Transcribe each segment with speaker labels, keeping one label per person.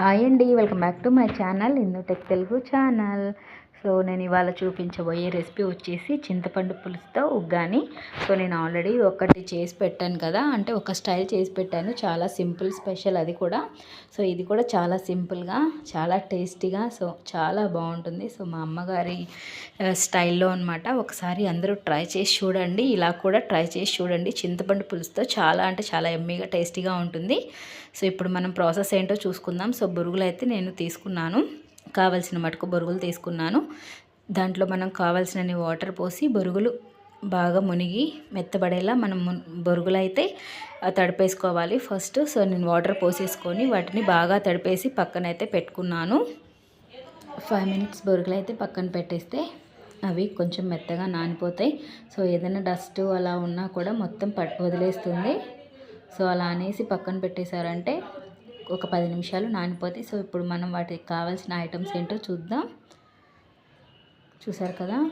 Speaker 1: Hi అండి welcome back to my channel Indu tech Telugu channel. So నేను ఇవాళ చూపించబోయే రెసిపీ వచ్చేసి చింతపండు పులుసుతో ఉగ్గాని. సో నేను ఆల్రెడీ ఒకటి చేసి పెట్టాను కదా అంటే ఒక స్టైల్ చేసి పెట్టాను. చాలా సింపుల్ స్పెషల్ అది కూడా. సో ఇది కూడా చాలా సింపుల్గా చాలా టేస్టీగా సో చాలా బాగుంటుంది. సో మా అమ్మగారి స్టైల్లో అనమాట ఒకసారి అందరూ ట్రై చేసి చూడండి. ఇలా కూడా ట్రై చేసి చూడండి. చింతపండు పులుసుతో చాలా అంటే చాలా ఎమ్మీగా టేస్టీగా ఉంటుంది. సో ఇప్పుడు మనం ప్రాసెస్ ఏంటో చూసుకుందాం. సో బురుగులు అయితే నేను తీసుకున్నాను. కావలసిన మటుకు బొరుగులు తీసుకున్నాను. దాంట్లో మనం కావాల్సినన్ని వాటర్ పోసి బొరుగులు బాగా మునిగి మెత్తబడేలా మనం బొరుగులు అయితే తడిపేసుకోవాలి ఫస్ట్. సో నేను వాటర్ పోసేసుకొని వాటిని బాగా తడిపేసి పక్కనైతే పెట్టుకున్నాను. ఫైవ్ మినిట్స్ బొరుగులు అయితే పక్కన పెట్టేస్తే అవి కొంచెం మెత్తగా నానిపోతాయి. సో ఏదైనా డస్ట్ అలా ఉన్నా కూడా మొత్తం పట్ వదిలేస్తుంది. సో అలా అనేసి పక్కన పెట్టేశారంటే ఒక పది నిమిషాలు నానిపోతాయి సో ఇప్పుడు మనం వాటికి కావాల్సిన ఐటమ్స్ ఏంటో చూద్దాం. చూసారు కదా?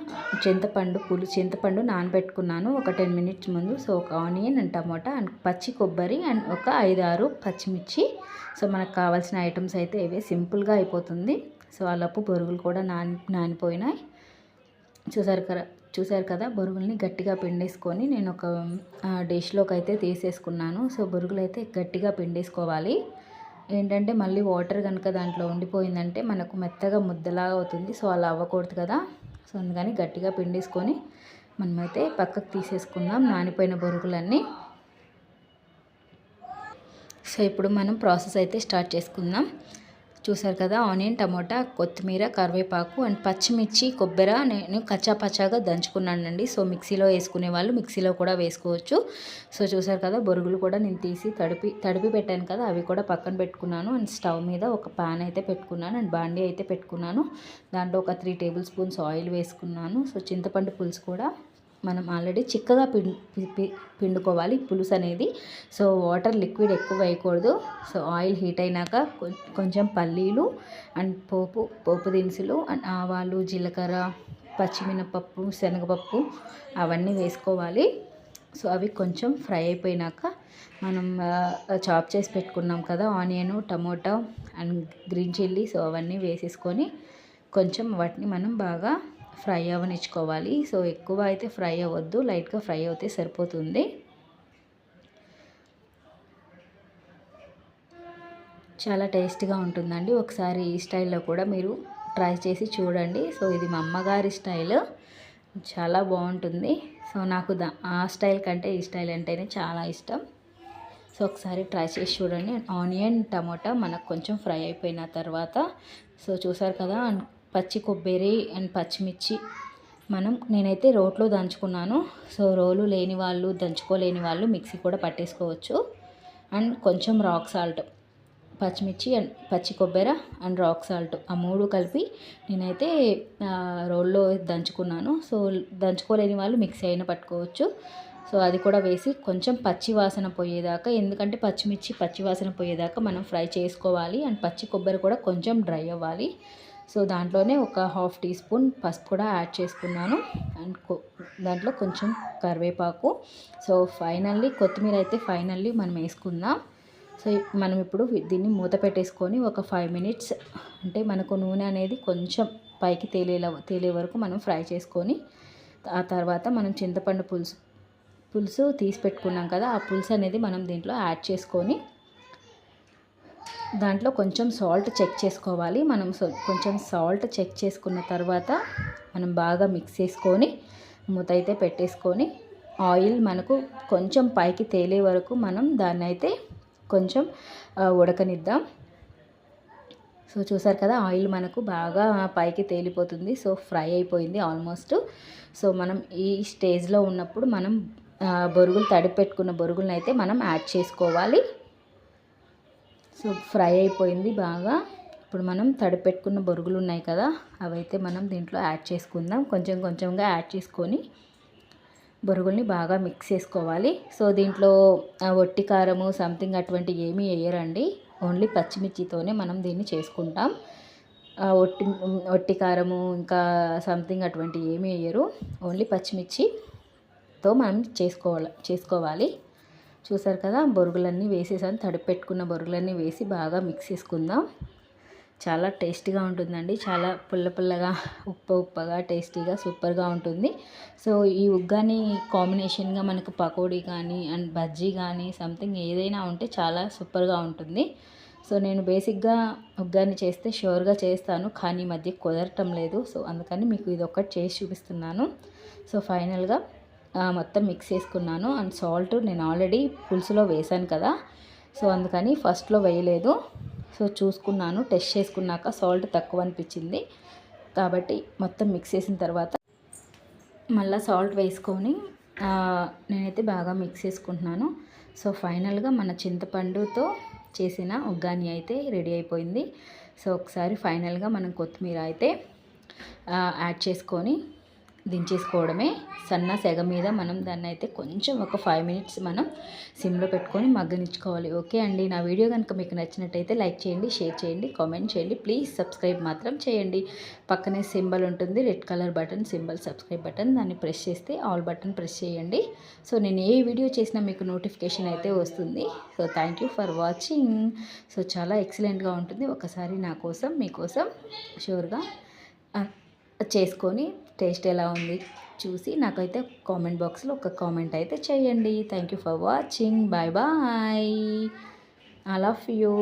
Speaker 1: చింతపండు పులు చింతపండు నానబెట్టుకున్నాను ఒక టెన్ మినిట్స్ ముందు. సో ఒక ఆనియన్ అండ్ టమాటా అండ్ పచ్చి కొబ్బరి అండ్ ఒక ఐదు ఆరు పచ్చిమిర్చి. సో మనకు కావాల్సిన ఐటమ్స్ అయితే ఇవే. సింపుల్గా అయిపోతుంది. సో అలాపు బొరుగులు కూడా నాని నానిపోయినాయి. చూసారు కదా? చూసారు కదా? బొరుగుల్ని గట్టిగా పిండేసుకొని నేను ఒక డిష్లోకి అయితే తీసేసుకున్నాను. సో బొరుగులు అయితే గట్టిగా పిండేసుకోవాలి. ఏంటంటే మళ్ళీ వాటర్ కనుక దాంట్లో ఉండిపోయిందంటే మనకు మెత్తగా ముద్దలాగా అవుతుంది. సో అలా అవ్వకూడదు కదా. సో అందుకని గట్టిగా పిండేసుకొని మనమైతే పక్కకు తీసేసుకుందాం నానిపోయిన బొరుగులన్నీ. సో ఇప్పుడు మనం ప్రాసెస్ అయితే స్టార్ట్ చేసుకుందాం. చూసారు కదా ఆనియన్ టమోటా కొత్తిమీర కరివేపాకు అండ్ పచ్చిమిర్చి కొబ్బరి నేను కచ్చా పచ్చాగా దంచుకున్నానండి. సో మిక్సీలో వేసుకునే వాళ్ళు మిక్సీలో కూడా వేసుకోవచ్చు. సో చూసారు కదా బొరుగులు కూడా నేను తీసి తడిపి తడిపి పెట్టాను కదా అవి కూడా పక్కన పెట్టుకున్నాను. అండ్ స్టవ్ మీద ఒక పాన్ అయితే పెట్టుకున్నాను అండ్ బాండీ అయితే పెట్టుకున్నాను. దాంట్లో ఒక త్రీ టేబుల్ స్పూన్స్ ఆయిల్ వేసుకున్నాను. సో చింతపండు పులుసు కూడా మనం ఆల్రెడీ చిక్కగా పిండుకోవాలి పులుసు అనేది. సో వాటర్ లిక్విడ్ ఎక్కువ వేయకూడదు. సో ఆయిల్ హీట్ అయినాక కొంచెం పల్లీలు అండ్ పోపు పోపు దినుసులు అండ్ ఆవాలు జీలకర్ర పచ్చిమినపప్పు శనగపప్పు అవన్నీ వేసుకోవాలి. సో అవి కొంచెం ఫ్రై అయిపోయినాక మనం చాప్ చేసి పెట్టుకున్నాం కదా onion tomato and green chilli. So అవన్నీ వేసేసుకొని కొంచెం వాటిని మనం బాగా ఫ్రై అవ్వనిచ్చుకోవాలి సో ఎక్కువ అయితే ఫ్రై అవ్వద్దు. లైట్గా ఫ్రై అవుతే సరిపోతుంది. చాలా టేస్ట్గా ఉంటుందండి. ఒకసారి ఈ స్టైల్లో కూడా మీరు ట్రై చేసి చూడండి. సో ఇది మా అమ్మగారి స్టైల్. చాలా బాగుంటుంది. సో నాకు దా ఆ స్టైల్ కంటే ఈ స్టైల్ అంటేనే చాలా ఇష్టం. సో ఒకసారి ట్రై చేసి చూడండి. ఆనియన్ టమాటా మనకు కొంచెం ఫ్రై అయిపోయిన తర్వాత. సో చూసారు కదా పచ్చి కొబ్బరి అండ్ పచ్చిమిర్చి మనం నేనైతే రోట్లో దంచుకున్నాను. సో రోలు లేని వాళ్ళు దంచుకోలేని వాళ్ళు మిక్సీ కూడా పట్టేసుకోవచ్చు. అండ్ కొంచెం రాక్ సాల్ట్ పచ్చిమిర్చి అండ్ పచ్చి కొబ్బరి అండ్ రాక్ సాల్ట్ ఆ మూడు కలిపి నేనైతే రోల్లో దంచుకున్నాను. సో దంచుకోలేని వాళ్ళు మిక్సీ అయినా పట్టుకోవచ్చు. సో అది కూడా వేసి కొంచెం పచ్చి వాసన పోయేదాకా ఎందుకంటే పచ్చిమిర్చి పచ్చి వాసన పోయేదాకా మనం ఫ్రై చేసుకోవాలి. అండ్ పచ్చి కొబ్బరి కూడా కొంచెం డ్రై అవ్వాలి. సో దాంట్లోనే ఒక హాఫ్ టీ స్పూన్ పసుపు కూడా యాడ్ చేసుకున్నాను అండ్ దాంట్లో కొంచెం కరివేపాకు. సో ఫైనల్లీ కొత్తిమీర అయితే ఫైనల్లీ మనం వేసుకుందాం. సో మనం ఇప్పుడు దీన్ని మూత పెట్టేసుకొని ఒక ఫైవ్ మినిట్స్ అంటే మనకు నూనె అనేది కొంచెం పైకి తేలేలా తేలే వరకు మనం ఫ్రై చేసుకొని ఆ తర్వాత మనం చింతపండు పులుసు పులుసు తీసి పెట్టుకున్నాం కదా ఆ పులుసు అనేది మనం దీంట్లో యాడ్ చేసుకొని దాంట్లో కొంచెం సాల్ట్ చెక్ చేసుకోవాలి. మనం కొంచెం సాల్ట్ చెక్ చేసుకున్న తర్వాత మనం బాగా మిక్స్ చేసుకొని మూత అయితే పెట్టేసుకొని ఆయిల్ మనకు కొంచెం పైకి తేలే వరకు మనం దాన్ని అయితే కొంచెం ఉడకనిద్దాం. సో చూసారు కదా ఆయిల్ మనకు బాగా పైకి తేలిపోతుంది. సో ఫ్రై అయిపోయింది ఆల్మోస్ట్. సో మనం ఈ స్టేజ్లో ఉన్నప్పుడు మనం బొరుగులు తడిపెట్టుకున్న బొరుగులను అయితే మనం యాడ్ చేసుకోవాలి. సో ఫ్రై అయిపోయింది బాగా. ఇప్పుడు మనం తడిపెట్టుకున్న బొరుగులు ఉన్నాయి కదా అవైతే మనం దీంట్లో యాడ్ చేసుకుందాం. కొంచెం కొంచెంగా యాడ్ చేసుకొని బొరుగుల్ని బాగా మిక్స్ చేసుకోవాలి. సో దీంట్లో ఒట్టి కారము సంథింగ్ అటువంటి ఏమీ వేయరండి. ఓన్లీ పచ్చిమిర్చితోనే మనం దీన్ని చేసుకుంటాం. ఒట్టి ఒట్టి కారము ఇంకా సంథింగ్ అటువంటి ఏమీ వేయరు. ఓన్లీ పచ్చిమిర్చితో మనం చేసుకోవాలి చేసుకోవాలి. చూసారు కదా బొరుగులన్నీ వేసేసాను. తడిపెట్టుకున్న బొరుగులన్నీ వేసి బాగా మిక్స్ చేసుకుందాం. చాలా టేస్టీగా ఉంటుందండి. చాలా పుల్ల పుల్లగా ఉప్ప ఉప్పగా టేస్టీగా సూపర్గా ఉంటుంది. సో ఈ ఉగ్గాని కాంబినేషన్గా మనకు పకోడీ కానీ అండ్ బజ్జీ కానీ సంథింగ్ ఏదైనా ఉంటే చాలా సూపర్గా ఉంటుంది. సో నేను బేసిక్గా ఉగ్గాని చేస్తే షూర్గా చేస్తాను. కానీ ఈ మధ్య కుదరటం లేదు. సో అందుకని మీకు ఇది ఒకటి చేసి చూపిస్తున్నాను. సో ఫైనల్గా మొత్తం మిక్స్ చేసుకున్నాను. అండ్ సాల్ట్ నేను ఆల్రెడీ పులుసులో వేసాను కదా. సో అందుకని ఫస్ట్లో వేయలేదు. సో చూసుకున్నాను. టెస్ట్ చేసుకున్నాక సాల్ట్ తక్కువ అనిపించింది. కాబట్టి మొత్తం మిక్స్ చేసిన తర్వాత మళ్ళీ సాల్ట్ వేసుకొని నేనైతే బాగా మిక్స్ చేసుకుంటున్నాను. సో ఫైనల్గా మన చింతపండుతో చేసిన ఉగ్గాని అయితే రెడీ అయిపోయింది. సో ఒకసారి ఫైనల్గా మనం కొత్తిమీర అయితే యాడ్ చేసుకొని దించేసుకోవడమే. సన్న సెగ మీద మనం దాన్ని అయితే కొంచెం ఒక ఫైవ్ మినిట్స్ మనం సిమ్లో పెట్టుకొని మగ్గనిచ్చుకోవాలి. ఓకే అండి? నా వీడియో కనుక మీకు నచ్చినట్టయితే లైక్ చేయండి షేర్ చేయండి కామెంట్ చేయండి. ప్లీజ్ సబ్స్క్రైబ్ మాత్రం చేయండి. పక్కనే సింబల్ ఉంటుంది. Red colour button symbol subscribe button. దాన్ని ప్రెస్ చేస్తే ఆల్ బటన్ ప్రెస్ చేయండి. సో నేను ఏ వీడియో చేసినా మీకు నోటిఫికేషన్ అయితే వస్తుంది. So thank you for watching so చాలా ఎక్సలెంట్గా ఉంటుంది. ఒకసారి నా కోసం మీకోసం షూర్గా చేసుకొని టేస్ట్ ఎలా ఉంది చూసి నాకైతే కామెంట్ బాక్స్లో ఒక కామెంట్ అయితే చేయండి. Thank you for watching bye bye I love you